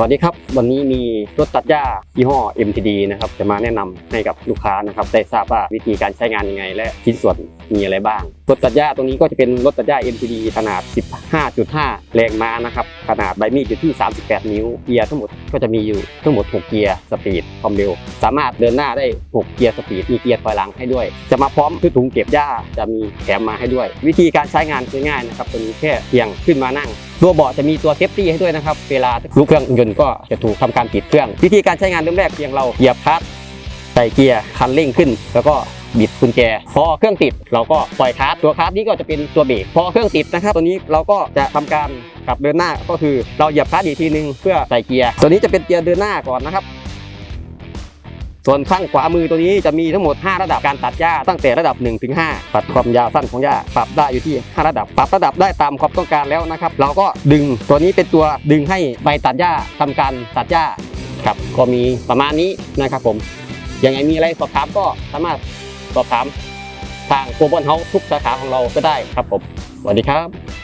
วัสดีครับ วันนี้มีรถตัดหญ้ายี่ห้อ MTD นะครับจะมาแนะนำให้กับลูกค้านะครับได้ทราบว่าวิธีการใช้งานยังไง และชิ้นส่วนมีอะไรบ้างรถตัดหญ้าตรงนี้ก็จะเป็นรถตัดหญ้า MTD ขนาด 15.5 แรงม้านะครับขนาดใบมีดอยู่ที่ 38 นิ้วเกียร์ทั้งหมดก็จะมีอยู่ทั้งหมด 6 เกียร์สปีดความเร็ว สามารถเดินหน้าได้ 6 เกียร์สปีดมีเกียร์ถอยหลังให้ด้วย จะมาพร้อมคือถุงเก็บหญ้าจะมีแถมมาให้ด้วย วิธีการใช้งานง่ายๆนะครับตัวนี้แค่เพียงขึ้นมานั่ง ตัวเบาะจะมีตัวเซฟตี้ให้ด้วยนะครับ เวลาลูกเครื่องยนต์ก็จะถูกทำการปิดเครื่อง วิธีการใช้งานเริ่มแรกเพียงเราเหยียบคลัตช์ใส่เกียร์คันเร่งขึ้น แล้วก็บิดกุญแจ พอเครื่องติดเราก็ปล่อยคาร์สตัวคาร์สนี้ก็จะเป็นตัวเบรกพอเครื่องติดนะครับ ตัวนี้เราก็จะทำการขับเดินหน้าก็คือเราเหยียบคลัตช์อีกทีนึงเพื่อใส่เกียร์ ตัวนี้จะเป็นเกียร์เดินหน้าก่อนนะครับ ส่วนข้างขวามือตัวนี้จะมีทั้งหมด 5 ระดับการตัดหญ้าตั้งแต่ระดับ 1 ถึง5ปรับความยาวสั้นของหญ้าปรับได้อยู่ที่ 5 ระดับ ปรับระดับได้ตามความต้องการแล้วนะครับ เราก็ดึงตัวนี้เป็นตัวดึงให้ใบตัดหญ้าทำการตัดหญ้าครับก็มีประมาณนี้นะครับผมยังไงมีอะไรสอบถามก็สามารถสอบถามทางโกลบอลเฮาทุกสาขาของเราก็ได้ครับผมสวัสดีครับ